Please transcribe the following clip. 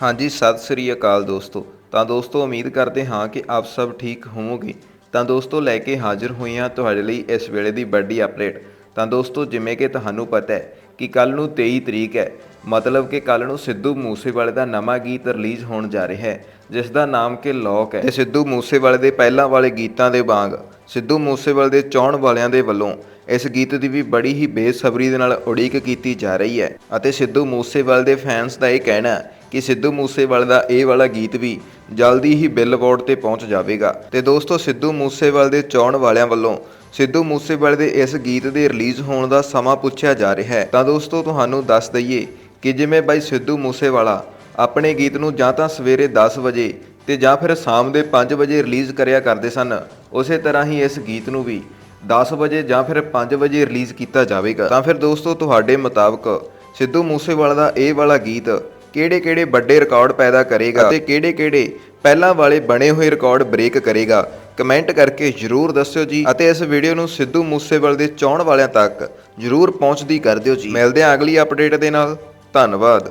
ਹਾਂਜੀ, ਸਤਿ ਸ੍ਰੀ ਅਕਾਲ ਦੋਸਤੋ। ਤਾਂ ਦੋਸਤੋ, ਉਮੀਦ ਕਰਦੇ ਹਾਂ ਕਿ ਆਪ ਸਭ ਠੀਕ ਹੋਵੋਗੇ। ਤਾਂ ਦੋਸਤੋ, ਲੈ ਕੇ ਹਾਜ਼ਰ ਹੋਏ ਹਾਂ ਤੁਹਾਡੇ ਲਈ ਇਸ ਵੇਲੇ ਦੀ ਵੱਡੀ ਅਪਡੇਟ ਤਾਂ ਦੋਸਤੋ, ਜਿਵੇਂ ਕਿ ਤੁਹਾਨੂੰ ਪਤਾ ਹੈ ਕਿ ਕੱਲ ਨੂੰ 23 ਤਰੀਕ ਹੈ। ਮਤਲਬ ਕਿ ਕੱਲ ਨੂੰ ਸਿੱਧੂ ਮੂਸੇਵਾਲੇ ਦਾ ਨਵਾਂ ਗੀਤ ਰਿਲੀਜ਼ ਹੋਣ ਜਾ ਰਿਹਾ ਹੈ, ਜਿਸ ਦਾ ਨਾਮ ਕਿ ਲੋਕ ਹੈ। ਤੇ ਸਿੱਧੂ ਮੂਸੇਵਾਲੇ ਦੇ ਪਹਿਲਾਂ ਵਾਲੇ ਗੀਤਾਂ ਦੇ ਵਾਂਗ, ਸਿੱਧੂ ਮੂਸੇਵਾਲੇ ਦੇ ਚਾਹਣ ਵਾਲਿਆਂ ਦੇ ਵੱਲੋਂ ਇਸ ਗੀਤ ਦੀ ਵੀ ਬੜੀ ਹੀ ਬੇਸਬਰੀ ਦੇ ਨਾਲ ਉਡੀਕ ਕੀਤੀ ਜਾ ਰਹੀ ਹੈ। ਅਤੇ ਸਿੱਧੂ ਮੂਸੇਵਾਲੇ ਦੇ ਫੈਨਸ ਦਾ ਇਹ ਕਹਿਣਾ ਹੈ ਕਿ ਸਿੱਧੂ ਮੂਸੇਵਾਲੇ ਦਾ ਇਹ ਵਾਲਾ ਗੀਤ ਵੀ ਜਲਦੀ ਹੀ ਬਿਲਬੋਰਡ ਤੇ ਪਹੁੰਚ ਜਾਵੇਗਾ। ਤੇ ਦੋਸਤੋ, ਸਿੱਧੂ ਮੂਸੇਵਾਲੇ ਦੇ ਚਾਹਣ ਵਾਲਿਆਂ ਵੱਲੋਂ ਸਿੱਧੂ ਮੂਸੇਵਾਲੇ ਦੇ ਇਸ ਗੀਤ ਦੇ ਰਿਲੀਜ਼ ਹੋਣ ਦਾ ਸਮਾਂ ਪੁੱਛਿਆ ਜਾ ਰਿਹਾ ਹੈ। ਤਾਂ ਦੋਸਤੋ, ਤੁਹਾਨੂੰ ਦੱਸ ਦਈਏ ਕਿ ਜਿਵੇਂ ਬਾਈ ਸਿੱਧੂ ਮੂਸੇਵਾਲਾ ਆਪਣੇ ਗੀਤ ਨੂੰ ਜਾਂ ਤਾਂ ਸਵੇਰੇ 10 ਵਜੇ ਤੇ ਜਾਂ ਫਿਰ ਸ਼ਾਮ ਦੇ 5 ਵਜੇ ਰਿਲੀਜ਼ ਕਰਿਆ ਕਰਦੇ ਸਨ, ਉਸੇ ਤਰ੍ਹਾਂ ਹੀ ਇਸ ਗੀਤ ਨੂੰ ਵੀ 10 ਵਜੇ ਜਾਂ ਫਿਰ 5 ਵਜੇ ਰਿਲੀਜ਼ ਕੀਤਾ ਜਾਵੇਗਾ। ਤਾਂ ਫਿਰ ਦੋਸਤੋ, ਤੁਹਾਡੇ ਮੁਤਾਬਕ ਸਿੱਧੂ ਮੂਸੇਵਾਲਾ ਦਾ ਇਹ ਵਾਲਾ ਗੀਤ ਕਿਹੜੇ-ਕਿਹੜੇ ਵੱਡੇ ਰਿਕਾਰਡ ਪੈਦਾ ਕਰੇਗਾ ਅਤੇ ਕਿਹੜੇ-ਕਿਹੜੇ ਪਹਿਲਾਂ ਵਾਲੇ ਬਣੇ ਹੋਏ ਰਿਕਾਰਡ ਬ੍ਰੇਕ ਕਰੇਗਾ। ਕਮੈਂਟ ਕਰਕੇ ਜਰੂਰ ਦੱਸਿਓ ਜੀ ਅਤੇ ਇਸ ਵੀਡੀਓ ਨੂੰ ਸਿੱਧੂ ਮੂਸੇਵਾਲੇ ਦੇ ਚਾਹਣ ਵਾਲਿਆਂ ਤੱਕ ਜਰੂਰ ਪਹੁੰਚਦੀ ਕਰ ਦਿਓ ਜੀ। ਮਿਲਦੇ ਹਾਂ ਅਗਲੀ ਅਪਡੇਟ ਦੇ ਨਾਲ। ਧੰਨਵਾਦ।